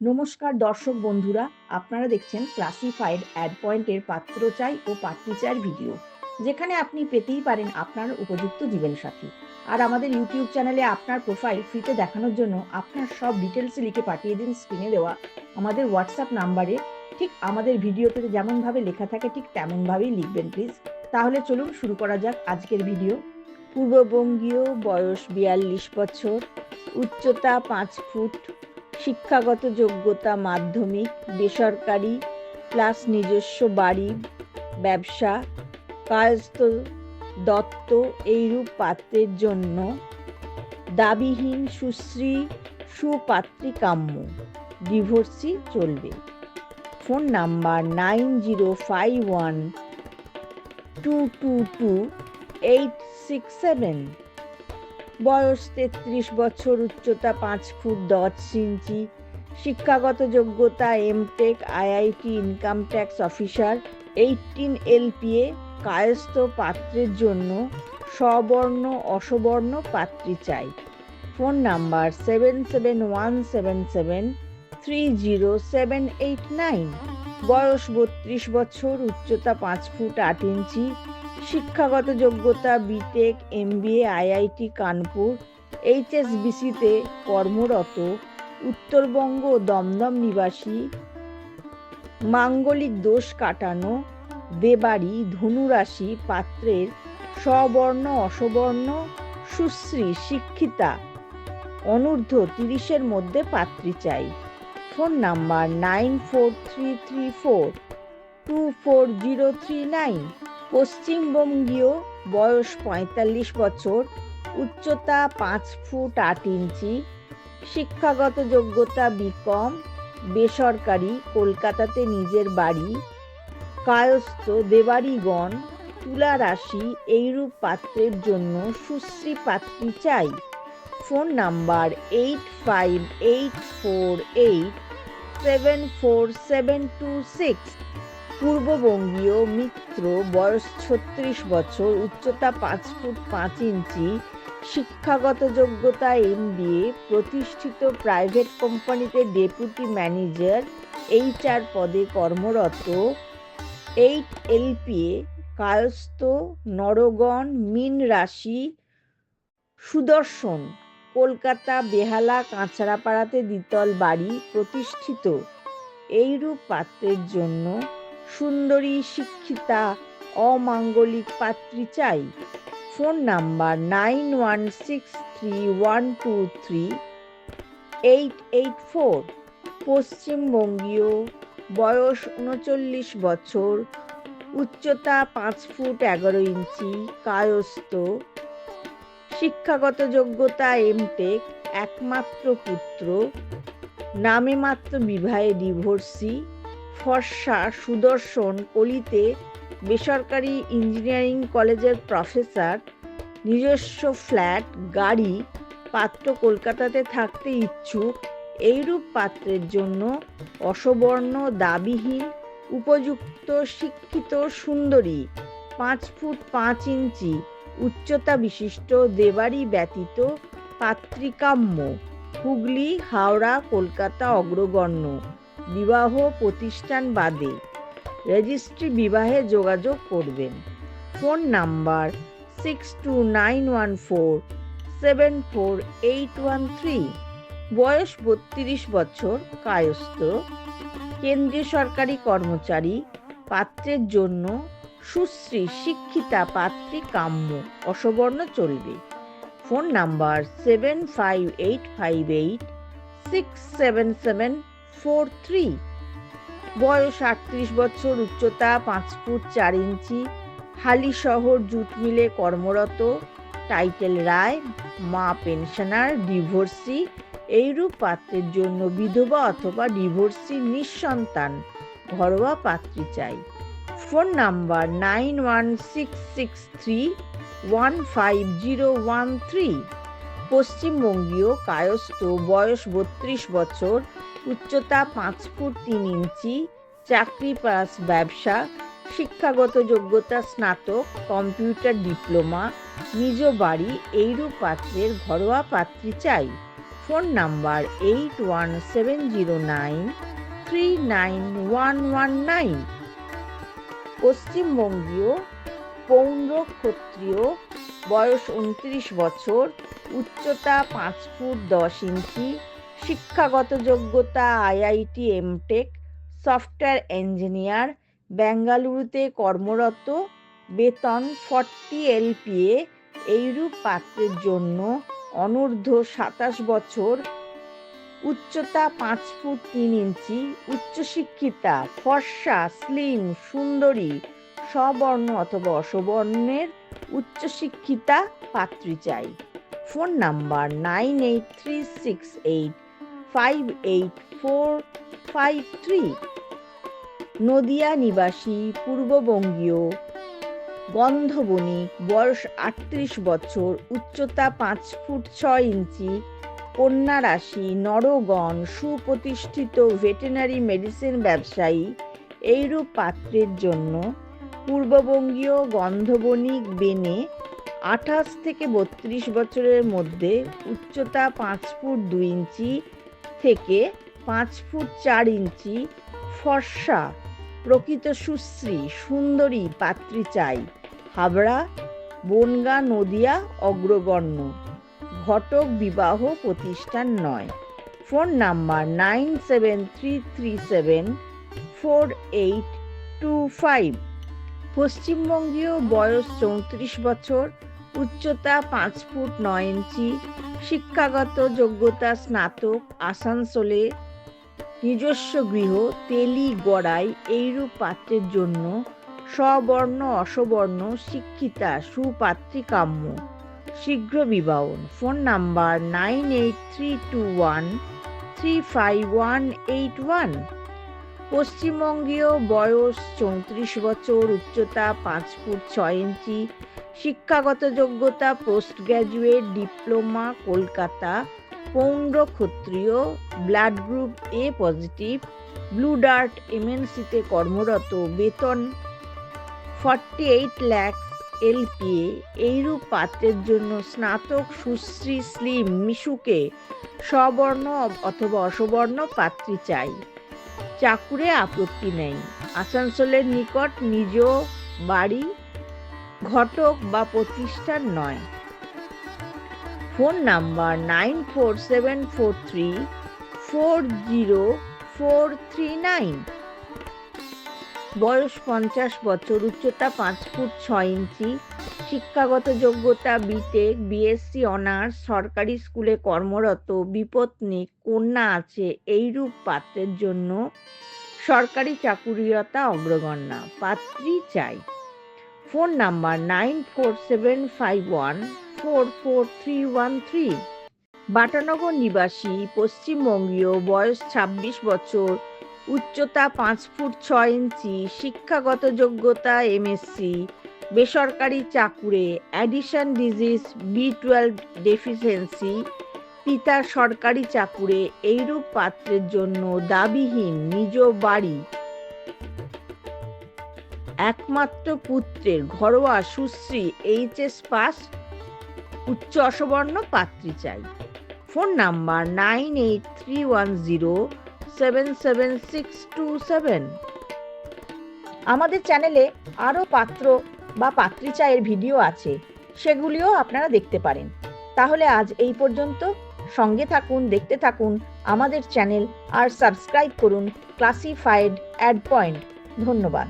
নমস্কার দর্শক বন্ধুরা, আপনারা দেখছেন ক্লাসিফাইড অ্যাড পয়েন্টের পাত্র চাই ও পাত্রী ভিডিও যেখানে আপনি পেতেই পারেন আপনার উপযুক্ত জীবনসাথী। আর আমাদের ইউটিউব চ্যানেলে আপনার প্রোফাইল ফ্রিতে দেখানোর জন্য আপনার সব ডিটেলস লিখে পাঠিয়ে দিন স্ক্রিনে দেওয়া। আমাদের হোয়াটসঅ্যাপ নাম্বারে ঠিক আমাদের ভিডিওতে যেমনভাবে লেখা থাকে ঠিক তেমনভাবেই লিখবেন প্লিজ তাহলে চলুন শুরু করা যাক আজকের ভিডিও পূর্ববঙ্গীয় বয়স বিয়াল্লিশ বছর, উচ্চতা পাঁচ ফুট শিক্ষাগত যোগ্যতা মাধ্যমিক, বেসরকারি প্লাস নিজস্ব বাড়ি, ব্যবসা, কায়স্থ দত্ত এইরূপ পাত্রের জন্য দাবিহীন সুশ্রী সুপাত্রী কাম্য ডিভোর্সি চলবে। Phone number nine zero five one two two two eight six seven. বয়স তেত্রিশ বছর, উচ্চতা পাঁচ ফুট দশ ইঞ্চি, শিক্ষাগত যোগ্যতা MTech IIT income tax officer eighteen LPA Kayastha পাত্রের জন্য সবর্ণ অসবর্ণ পাত্রী চাই। Phone number seven seven one seven seven three zero seven eight nine. বয়স বত্রিশ বছর, উচ্চতা পাঁচ ফুট আট ইঞ্চি শিক্ষাগত যোগ্যতা বিটেক এমবিএ আইআইটি কানপুর এইচএসবিসিতে কর্মরত, উত্তরবঙ্গ দমদম নিবাসী, মাঙ্গলিক দোষ কাটানো দেবাড়ি ধনুরাশি পাত্রের সবর্ণ অসবর্ণ, সুশ্রী, শিক্ষিতা, অনূর্ধ্ব তিরিশের মধ্যে পাত্রী চাই। Phone number nine four three three four two four zero three nine. পশ্চিমবঙ্গীয় বয়স পঁয়তাল্লিশ বছর, উচ্চতা পাঁচ ফুট আট ইঞ্চি, শিক্ষাগত যোগ্যতা বিকম, বেসরকারি কলকাতাতে নিজের বাড়ি, কায়স্থ দেবাড়িগণ তুলা রাশি এইরূপ পাত্রের জন্য সুশ্রী পাত্রী চাই। Phone number eight five eight four eight seven four seven two six. পূর্ববঙ্গীয় Mitra, বয়স ছত্রিশ বছর, উচ্চতা পাঁচ ফুট পাঁচ ইঞ্চি, শিক্ষাগত যোগ্যতা এমবিএ প্রতিষ্ঠিত প্রাইভেট কোম্পানিতে ডেপুটি ম্যানেজার এইচআর পদে কর্মরত, এইট এলপিএ কায়স্থ, নরগণ, মিন রাশি, সুদর্শন, কলকাতা, বেহালা, কাঁচরাপাড়াতে দ্বিতল বাড়ি প্রতিষ্ঠিত। এইরূপ পাত্রের জন্য সুন্দরী শিক্ষিতা, অমাঙ্গলিক পাত্রী চাই। Phone number nine one six three one two three eight eight four. পশ্চিমবঙ্গীয় বয়স উনচল্লিশ বছর, উচ্চতা পাঁচ ফুট এগারো ইঞ্চি, কায়স্থ। শিক্ষাগত যোগ্যতা এমটেক একমাত্র পুত্র। নামে মাত্র বিবাহে ডিভোর্সি ফর্সা সুদর্শন কলিতে বেসরকারি ইঞ্জিনিয়ারিং কলেজের প্রফেসর, নিজস্ব ফ্ল্যাট, গাড়ি, পাত্র কলকাতাতে থাকতে ইচ্ছুক, এইরূপ পাত্রের জন্য অসবর্ণ, দাবিহীন, উপযুক্ত, শিক্ষিত, সুন্দরী, পাঁচ ফুট পাঁচ ইঞ্চি, উচ্চতা বিশিষ্ট দেবারি ব্যতীত পাত্রিকাম্য, হুগলি, হাওড়া, কলকাতা অগ্রগণ্য। বিবাহ প্রতিষ্ঠান বাদে রেজিস্ট্রি বিবাহে যোগাযোগ করবেন। Phone number six two nine one four seven four eight one three বয়স বত্রিশ বছর, কায়স্থ। কেন্দ্রীয় সরকারি কর্মচারী, পাত্রের জন্য সুশ্রী, শিক্ষিতা, পাত্রী, কাম্য, অসবর্ণ চলবে phone number seven five eight five eight six seven seven four three. বয়স আটত্রিশ বছর, উচ্চতা পাঁচ ফুট চার ইঞ্চি। হালি শহর জুট মিলে কর্মরত। টাইটেল রায়, মা পেনশনার, ডিভোর্সি। এইরূপ পাত্রের জন্য বিধবা অথবা ডিভোর্সি নিঃসন্তান। ঘরোয়া পাত্রী চাই। Phone number nine one six six three one five zero one three. পশ্চিমবঙ্গীয় কায়স্থ, বয়স বত্রিশ বছর উচ্চতা পাঁচ ফুট তিন ইঞ্চি, চাকরি পাস ব্যবসা, শিক্ষাগত যোগ্যতা স্নাতক, কম্পিউটার ডিপ্লোমা, নিজ বাড়ি, এইরূপ পাত্রের ঘরোয়া পাত্রী চাই। Phone number eight one seven zero nine three nine one one nine পশ্চিমবঙ্গীয় পৌর ক্ষত্রিয়, বয়স উনত্রিশ বছর, উচ্চতা পাঁচ ফুট দশ ইঞ্চি শিক্ষাগত যোগ্যতা আইআইটি এমটেক সফটওয়্যার ইঞ্জিনিয়ার বেঙ্গালুরুতে কর্মরত, বেতন ফর্টি এলপিএ এইরূপ পাত্রের জন্য অনূর্ধ্ব সাতাশ বছর, উচ্চতা পাঁচ ফুট তিন ইঞ্চি, উচ্চশিক্ষিতা, ফর্সা স্লিম সুন্দরী, স্ববর্ণ অথবা অসবর্ণের উচ্চশিক্ষিতা পাত্রী চাই। Phone number nine eight three six eight five eight four five three Nadia নিবাসী পূর্ববঙ্গীয় গন্ধবণিক বয়স আটত্রিশ বছর, উচ্চতা পাঁচ ফুট ছয় ইঞ্চি, কন্যা রাশি, নরগণ, সুপ্রতিষ্ঠিত ভেটেনারি মেডিসিন ব্যবসায়ী। এইরূপ পাত্রের জন্য পূর্ববঙ্গীয় গন্ধবণিক বেনে আঠাশ থেকে বত্রিশ বছরের মধ্যে উচ্চতা পাঁচ ফুট দুই ইঞ্চি থেকে পাঁচ ফুট চার ইঞ্চি ফর্সা, প্রকৃত সুশ্রী, সুন্দরী পাত্রী চাই। হাবড়া, বনগা, নদিয়া, অগ্রগণ্য। ঘটক বিবাহ প্রতিষ্ঠান নয়। Phone number nine seven three three seven four eight two five. পশ্চিমবঙ্গীয় বয়স চৌত্রিশ বছর। উচ্চতা পাঁচ ফুট নয় ইঞ্চি, শিক্ষাগত যোগ্যতা স্নাতক, আসানসোলে নিজস্ব গৃহ, তেলি গড়াই এইরূপ পাত্রের জন্য স্ববর্ণ, অসবর্ণ, শিক্ষিতা সুপাত্রী কাম্য শীঘ্র বিবাহন। Phone number nine eight three two one three five one eight one. পশ্চিমবঙ্গীয় বয়স চৌত্রিশ বছর, উচ্চতা পাঁচ ফুট ছয় ইঞ্চি, শিক্ষাগত যোগ্যতা, পোস্ট গ্র্যাজুয়েট ডিপ্লোমা, কলকাতা পৌণ্ড ক্ষত্রিয়, blood group A positive, Blue Dart এমএনসিতে কর্মরত, বেতন ফর্টি এইট ল্যাক্স এলপিএ এইরূপ পাত্রের জন্য স্নাতক সুশ্রী স্লিম মিশুকে স্ববর্ণ অথবা অসবর্ণ পাত্রী চাই। চাকুরে আপত্তি নেই। আসানসোলের নিকট নিজ বাড়ি, ঘটক বা প্রতিষ্ঠান নয়। Phone number nine four seven four three four zero four three nine. বয়স পঞ্চাশ বছর, উচ্চতা পাঁচ ফুট ছয় ইঞ্চি শিক্ষাগত যোগ্যতা বিটেক বিএসসি অনার্স সরকারি স্কুলে কর্মরত বিপত্নী কন্যা আছে, এইরূপ পাত্রের জন্য সরকারি চাকুরিয়তা অগ্রগণ্যা। পাত্রী চাই। Phone number nine four seven five one four four three one three. Batanagar নিবাসী, পশ্চিমবঙ্গীয়, বয়স ছাব্বিশ বছর, উচ্চতা পাঁচ ফুট ছয় ইঞ্চি, শিক্ষাগত যোগ্যতা এমএসসি বেসরকারি চাকুরে Addison disease B twelve deficiency পিতা সরকারি চাকুরে এইরূপ পাত্রের জন্য দাবিহীন নিজ বাড়ি। একমাত্র পুত্রের ঘরোয়া সুশ্রী এইচএস পাস, উচ্চ অসবর্ণ পাত্রী চাই। Phone number nine eight three one zero seven seven six two seven. আমাদের চ্যানেলে আরও পাত্র বা পাত্রী চায়ের ভিডিও আছে, সেগুলিও আপনারা দেখতে পারেন। তাহলে আজ এই পর্যন্ত। সঙ্গে থাকুন, দেখতে থাকুন আমাদের চ্যানেল আর সাবস্ক্রাইব করুন ক্লাসিফাইড অ্যাড পয়েন্ট। ধন্যবাদ।